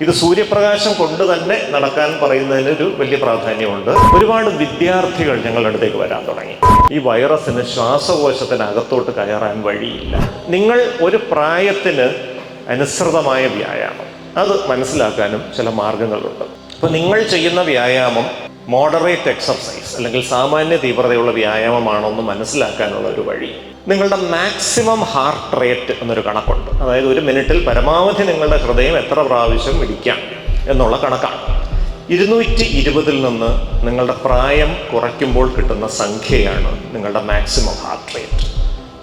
ഇത് സൂര്യപ്രകാശം കൊണ്ട് തന്നെ നടക്കാൻ പറയുന്നതിന് ഒരു വലിയ പ്രാധാന്യമുണ്ട്. ഒരുപാട് വിദ്യാർത്ഥികൾ ഞങ്ങളുടെ അടുത്തേക്ക് വരാൻ തുടങ്ങി. ഈ വൈറസിന് ശ്വാസകോശത്തിനകത്തോട്ട് കയറാൻ വഴിയില്ല. നിങ്ങൾ ഒരു പ്രായത്തിന് അനുസൃതമായ വ്യായാമം. അത് മനസ്സിലാക്കാനും ചില മാർഗങ്ങളുണ്ട്. അപ്പോൾ നിങ്ങൾ ചെയ്യുന്ന വ്യായാമം മോഡറേറ്റ് എക്സർസൈസ് അല്ലെങ്കിൽ സാമാന്യ തീവ്രതയുള്ള വ്യായാമമാണോ എന്ന് മനസ്സിലാക്കാനുള്ള ഒരു വഴി. നിങ്ങളുടെ മാക്സിമം ഹാർട്ട് റേറ്റ് എന്നൊരു കണക്കുണ്ട്. അതായത് ഒരു മിനിറ്റിൽ പരമാവധി നിങ്ങളുടെ ഹൃദയം എത്ര പ്രാവശ്യം ഇടിക്കാം എന്നുള്ള കണക്കാണ്. ഇരുന്നൂറ്റി ഇരുപതിൽ നിന്ന് നിങ്ങളുടെ പ്രായം കുറയ്ക്കുമ്പോൾ കിട്ടുന്ന സംഖ്യയാണ് നിങ്ങളുടെ maximum heart rate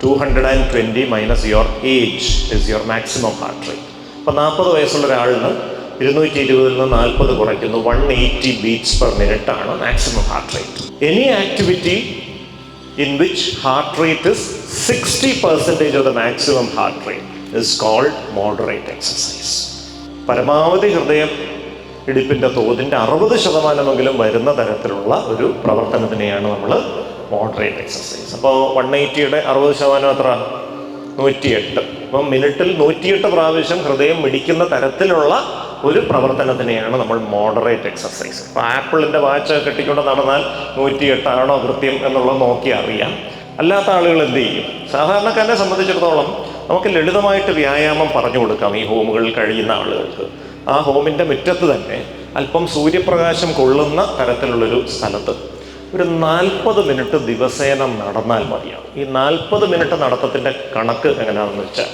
two hundred and twenty minus your age is your maximum heart rate അപ്പോൾ നാൽപ്പത് വയസ്സുള്ള ഒരാളിന് ഇരുന്നൂറ്റി ഇരുപതിൽ നിന്ന് നാൽപ്പത് കുറയ്ക്കുന്നു. One eighty beats per minute ആണ് maximum heart rate any activity in which heart rate is sixty percentage of the maximum heart rate is called moderate exercise പരമാവധി ഹൃദയം ഇടിപ്പിന്റെ തോതിന്റെ അറുപത് ശതമാനമെങ്കിലും വരുന്ന തരത്തിലുള്ള ഒരു പ്രവർത്തനത്തിനെയാണ് നമ്മൾ മോഡറേറ്റ് എക്സസൈസ് അപ്പോൾ വൺ എയ്റ്റിയുടെ അറുപത് ശതമാനം എത്ര? നൂറ്റിയെട്ട്. അപ്പം മിനിറ്റിൽ നൂറ്റിയെട്ട് പ്രാവശ്യം ഹൃദയം മിടിക്കുന്ന തരത്തിലുള്ള ഒരു പ്രവർത്തനത്തിനെയാണ് നമ്മൾ മോഡറേറ്റ് എക്സസൈസ് ഇപ്പോൾ ആപ്പിളിന്റെ വാച്ച് കെട്ടിക്കൊണ്ട് നടന്നാൽ നൂറ്റിയെട്ടാണോ കൃത്യം എന്നുള്ളത് നോക്കി അറിയാം അല്ലാത്ത ആളുകൾ എന്ത് ചെയ്യും? സാധാരണക്കാരനെ സംബന്ധിച്ചിടത്തോളം നമുക്ക് ലളിതമായിട്ട് വ്യായാമം പറഞ്ഞു കൊടുക്കാം ഈ ഹോമുകളിൽ കഴിയുന്ന ആളുകൾക്ക്. ആ ഹോമിന്റെ മുറ്റത്ത് തന്നെ അല്പം സൂര്യപ്രകാശം കൊള്ളുന്ന തരത്തിലുള്ളൊരു സ്ഥലത്ത് ഒരു നാൽപ്പത് മിനിറ്റ് ദിവസേന നടന്നാൽ മതിയാവും. ഈ നാൽപ്പത് മിനിറ്റ് നടത്തത്തിന്റെ കണക്ക് എങ്ങനെയാണെന്ന് വെച്ചാൽ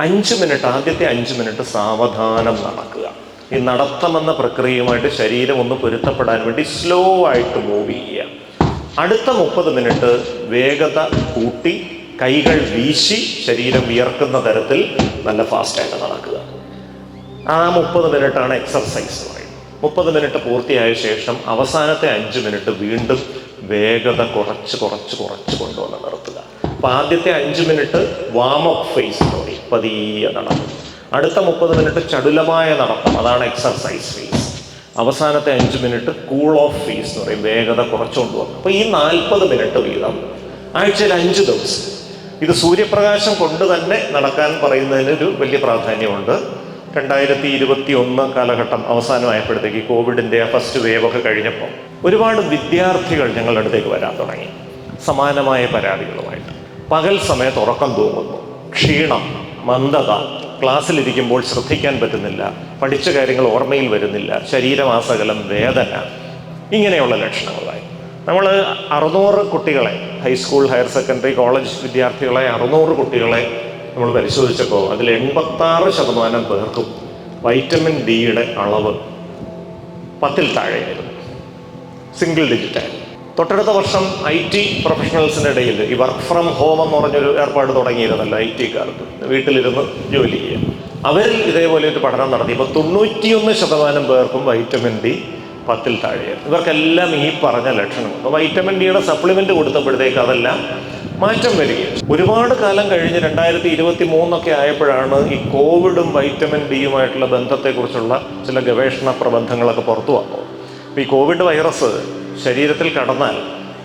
അഞ്ച് മിനിറ്റ് ആദ്യത്തെ അഞ്ച് മിനിറ്റ് സാവധാനം നടക്കുക. ഈ നടത്തമെന്ന പ്രക്രിയയുമായിട്ട് ശരീരം ഒന്ന് പൊരുത്തപ്പെടാൻ വേണ്ടി സ്ലോ ആയിട്ട് മൂവ് ചെയ്യുക. അടുത്ത മുപ്പത് മിനിറ്റ് വേഗത കൂട്ടി കൈകൾ വീശി ശരീരം വിയർക്കുന്ന തരത്തിൽ നല്ല ഫാസ്റ്റായിട്ട് നടക്കുക. ആ മുപ്പത് മിനിറ്റാണ് എക്സർസൈസ് പറയുന്നത്. മുപ്പത് മിനിറ്റ് പൂർത്തിയായ ശേഷം അവസാനത്തെ അഞ്ച് മിനിറ്റ് വീണ്ടും വേഗത കുറച്ച് കുറച്ച് കുറച്ച് കൊണ്ടുവന്ന് നിർത്തുക. അപ്പോൾ ആദ്യത്തെ അഞ്ച് മിനിറ്റ് വാമപ്പ് ഫേസ് എന്ന് പതിയെ നടക്കും. അടുത്ത മുപ്പത് മിനിറ്റ് ചടുലമായ നടത്തം. അതാണ് എക്സർസൈസ് ഫേസ് അവസാനത്തെ അഞ്ച് മിനിറ്റ് കൂൾ ഓഫ് ഫീസ് എന്ന് പറയും. വേഗത കുറച്ചുകൊണ്ട് വന്നു. അപ്പോൾ ഈ നാൽപ്പത് മിനിറ്റ് വീതം ആഴ്ചയിൽ അഞ്ച് ദിവസം. ഇത് സൂര്യപ്രകാശം കൊണ്ട് തന്നെ നടക്കാൻ പറയുന്നതിന് ഒരു വലിയ പ്രാധാന്യമുണ്ട്. രണ്ടായിരത്തി ഇരുപത്തി ഒന്ന് കാലഘട്ടം അവസാനമായപ്പോഴത്തേക്ക് കോവിഡിന്റെ ഫസ്റ്റ് വേവ് ഒക്കെ കഴിഞ്ഞപ്പോൾ ഒരുപാട് വിദ്യാർത്ഥികൾ ഞങ്ങളുടെ അടുത്തേക്ക് വരാൻ തുടങ്ങി. സമാനമായ പരാതികളുമായിട്ട്. പകൽ സമയത്ത് ഉറക്കം തൂങ്ങുന്നു. ക്ഷീണം മന്ദത ക്ലാസ്സിലിരിക്കുമ്പോൾ ശ്രദ്ധിക്കാൻ പറ്റുന്നില്ല. പഠിച്ച കാര്യങ്ങൾ ഓർമ്മയിൽ വരുന്നില്ല. ശരീരമാസകലം വേദന ഇങ്ങനെയുള്ള ലക്ഷണങ്ങളായി. നമ്മൾ അറുന്നൂറ് കുട്ടികളെ ഹൈസ്കൂൾ ഹയർ സെക്കൻഡറി കോളേജ് വിദ്യാർത്ഥികളെ അറുന്നൂറ് കുട്ടികളെ നമ്മൾ പരിശോധിച്ചപ്പോൾ അതിൽ എൺപത്താറ് ശതമാനം പേർക്കും വൈറ്റമിൻ ഡിയുടെ അളവ് പത്തിൽ താഴെയായിരുന്നു. സിംഗിൾ ഡിജിറ്റ് ആയിരുന്നു. തൊട്ടടുത്ത വർഷം ഐ ടി പ്രൊഫഷണൽസിന്റെ ഇടയിൽ ഈ വർക്ക് ഫ്രം ഹോം എന്ന് പറഞ്ഞൊരു ഏർപ്പാട് തുടങ്ങിയിരുന്നല്ലോ ഐ ടിക്കാർക്ക് വീട്ടിലിരുന്ന് ജോലി ചെയ്യുക അവരിൽ ഇതേപോലെ ഒരു പഠനം നടത്തിയപ്പോൾ തൊണ്ണൂറ്റിയൊന്ന് ശതമാനം പേർക്കും വൈറ്റമിൻ ഡി പത്തിൽ താഴെയായിരുന്നു. ഇവർക്കെല്ലാം ഈ പറഞ്ഞ ലക്ഷണം അപ്പോൾ വൈറ്റമിൻ ഡിയുടെ സപ്ലിമെന്റ് കൊടുത്തപ്പോഴത്തേക്ക് അതെല്ലാം മാറ്റം വരികയാണ്. ഒരുപാട് കാലം കഴിഞ്ഞ് രണ്ടായിരത്തി ഇരുപത്തി മൂന്നൊക്കെ ആയപ്പോഴാണ് ഈ കോവിഡും വൈറ്റമിൻ ഡിയുമായിട്ടുള്ള ബന്ധത്തെക്കുറിച്ചുള്ള ചില ഗവേഷണ പ്രബന്ധങ്ങളൊക്കെ പുറത്തു വന്നത്. ഈ കോവിഡ് വൈറസ് ശരീരത്തിൽ കടന്നാൽ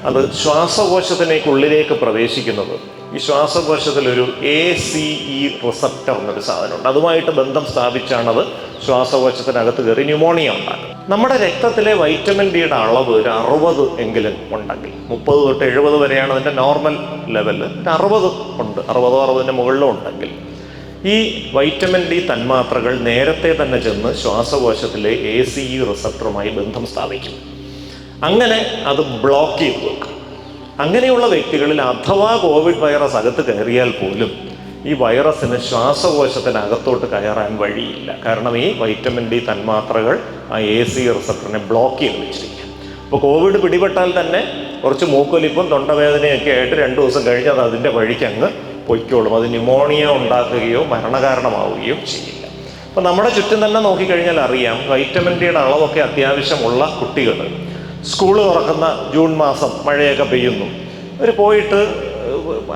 അത് ശ്വാസകോശത്തിനേക്കുള്ളിലേക്ക് പ്രവേശിക്കുന്നത്. ഈ ശ്വാസകോശത്തിൽ ഒരു എ സി ഇ റിസപ്റ്റർ എന്നൊരു സാധനമുണ്ട്. അതുമായിട്ട് ബന്ധം സ്ഥാപിച്ചാണത് ശ്വാസകോശത്തിനകത്ത് കയറി ന്യൂമോണിയ ഉണ്ടാക്കുന്നത്. നമ്മുടെ രക്തത്തിലെ വൈറ്റമിൻ ഡിയുടെ അളവ് ഒരു അറുപത് എങ്കിലും ഉണ്ടെങ്കിൽ മുപ്പത് തൊട്ട് എഴുപത് വരെയാണ് അതിന്റെ നോർമൽ ലെവൽ ഒരു അറുപത് ഉണ്ട് അറുപതോ അറുപതിന്റെ മുകളിലും ഉണ്ടെങ്കിൽ ഈ വൈറ്റമിൻ ഡി തന്മാത്രകൾ നേരത്തെ തന്നെ ചെന്ന് ശ്വാസകോശത്തിലെ എ സി ഇ റിസപ്റ്ററുമായി ബന്ധം സ്ഥാപിക്കും. അങ്ങനെ അത് ബ്ലോക്ക് ചെയ്ത് വെക്കും. അങ്ങനെയുള്ള വ്യക്തികളിൽ അഥവാ കോവിഡ് വൈറസ് അകത്ത് കയറിയാൽ പോലും ഈ വൈറസിന് ശ്വാസകോശത്തിനകത്തോട്ട് കയറാൻ വഴിയില്ല. കാരണം ഈ വൈറ്റമിൻ ഡി തന്മാത്രകൾ ആ എ സി റിസപ്റ്ററിനെ ബ്ലോക്ക് ചെയ്ത് വെച്ചിരിക്കുക അപ്പോൾ കോവിഡ് പിടിപെട്ടാൽ തന്നെ കുറച്ച് മൂക്കൊലിപ്പും തൊണ്ടവേദനയൊക്കെ ആയിട്ട് രണ്ട് ദിവസം കഴിഞ്ഞ് അത് അതിന്റെ വഴിക്ക് അങ്ങ് പൊയ്ക്കോളും. അത് ന്യൂമോണിയ ഉണ്ടാക്കുകയോ മരണകാരണമാവുകയോ ചെയ്യില്ല. അപ്പോൾ നമ്മുടെ ചുറ്റും തന്നെ നോക്കിക്കഴിഞ്ഞാൽ അറിയാം വൈറ്റമിൻ ഡിയുടെ അളവൊക്കെ അത്യാവശ്യമുള്ള കുട്ടികൾ സ്കൂൾ തുറക്കുന്ന ജൂൺ മാസം മഴയൊക്കെ പെയ്യുന്നു. അവർ പോയിട്ട്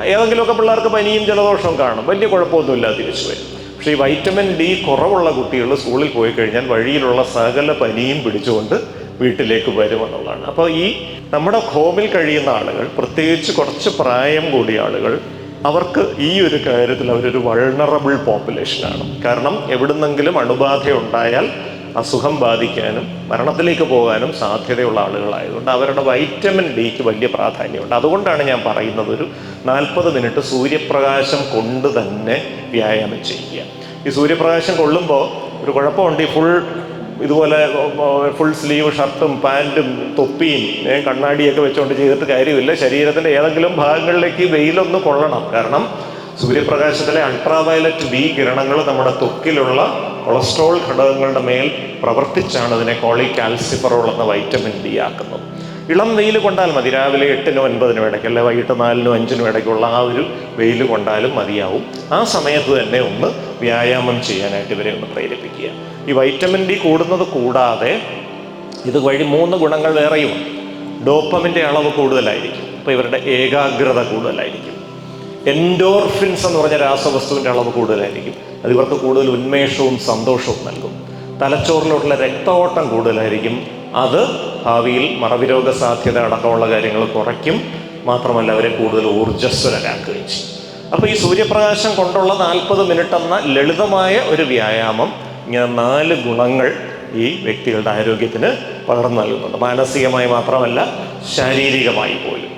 ഏതെങ്കിലുമൊക്കെ പിള്ളേർക്ക് പനിയും ജലദോഷവും കാണും. വലിയ കുഴപ്പമൊന്നുമില്ല തിരിച്ചു വരും. പക്ഷേ ഈ വൈറ്റമിൻ ഡി കുറവുള്ള കുട്ടികൾ സ്കൂളിൽ പോയി കഴിഞ്ഞാൽ വഴിയിലുള്ള സകല പനിയും പിടിച്ചുകൊണ്ട് വീട്ടിലേക്ക് വരുമെന്നുള്ളതാണ് അപ്പോൾ ഈ നമ്മുടെ ഹോമിൽ കഴിയുന്ന ആളുകൾ പ്രത്യേകിച്ച് കുറച്ച് പ്രായം കൂടിയ ആളുകൾ അവർക്ക് ഈ ഒരു കാര്യത്തിൽ അവരൊരു വൾണറബിൾ പോപ്പുലേഷനാണ് കാരണം എവിടുന്നെങ്കിലും അണുബാധ ഉണ്ടായാൽ അസുഖം ബാധിക്കാനും മരണത്തിലേക്ക് പോകാനും സാധ്യതയുള്ള ആളുകളായതുകൊണ്ട് അവരുടെ വൈറ്റമിൻ ഡിക്ക് വലിയ പ്രാധാന്യമുണ്ട്. അതുകൊണ്ടാണ് ഞാൻ പറയുന്നത് ഒരു നാൽപ്പത് മിനിറ്റ് സൂര്യപ്രകാശം കൊണ്ട് തന്നെ വ്യായാമം ചെയ്യുക. ഈ സൂര്യപ്രകാശം കൊള്ളുമ്പോൾ ഒരു കുഴപ്പമുണ്ട്. ഈ ഫുൾ ഇതുപോലെ ഫുൾ സ്ലീവ് ഷർട്ടും പാന്റും തൊപ്പിയും കണ്ണാടിയൊക്കെ വെച്ചുകൊണ്ട് ചെയ്തിട്ട് കാര്യമില്ല. ശരീരത്തിന്റെ ഏതെങ്കിലും ഭാഗങ്ങളിലേക്ക് വെയിലൊന്ന് കൊള്ളണം. കാരണം സൂര്യപ്രകാശത്തിലെ അൾട്രാവയലറ്റ് ബി കിരണങ്ങൾ നമ്മുടെ ത്വക്കിലുള്ള കൊളസ്ട്രോൾ ഘടകങ്ങളുടെ മേൽ പ്രവർത്തിച്ചാണ് അതിനെ കോളി കാൽസിഫറോൾ എന്ന വൈറ്റമിൻ ഡി ആക്കുന്നത്. ഇളം വെയിൽ കൊണ്ടാൽ മതി. രാവിലെ എട്ടിനും ഒൻപതിനും ഇടയ്ക്ക് അല്ലെ വൈകിട്ട് നാലിനും അഞ്ചിനും ഇടയ്ക്കുള്ള ആ ഒരു വെയിൽ കൊണ്ടാലും മതിയാവും. ആ സമയത്ത് തന്നെ ഒന്ന് വ്യായാമം ചെയ്യാനായിട്ട് ഇവരെ ഒന്ന് പ്രേരിപ്പിക്കുക. ഈ വൈറ്റമിൻ ഡി കൂടുന്നത് കൂടാതെ ഇത് വഴി മൂന്ന് ഗുണങ്ങൾ വേറെയുമുണ്ട്. ഡോപ്പമിന്റെ അളവ് കൂടുതലായിരിക്കും. അപ്പോൾ ഇവരുടെ ഏകാഗ്രത കൂടുതലായിരിക്കും. എൻഡോർഫിൻസ് എന്ന് പറഞ്ഞ രാസവസ്തുവിന്റെ അളവ് കൂടുതലായിരിക്കും. അത് ഇവർക്ക് കൂടുതൽ ഉന്മേഷവും സന്തോഷവും നൽകും. തലച്ചോറിലോട്ടുള്ള രക്തഓട്ടം കൂടുതലായിരിക്കും. അത് ഭാവിയിൽ മറവിരോഗ സാധ്യത അടക്കമുള്ള കാര്യങ്ങൾ കുറയ്ക്കും. മാത്രമല്ല അവരെ കൂടുതൽ ഊർജസ്വലരാക്കുകയും ചെയ്യും. അപ്പോൾ ഈ സൂര്യപ്രകാശം കൊണ്ടുള്ള നാൽപ്പത് മിനിറ്റ് എന്ന ലളിതമായ ഒരു വ്യായാമം ഇങ്ങനെ നാല് ഗുണങ്ങൾ ഈ വ്യക്തികളുടെ ആരോഗ്യത്തിന് പകർന്നു നൽകുന്നുണ്ട്. മാനസികമായി മാത്രമല്ല ശാരീരികമായി പോലും.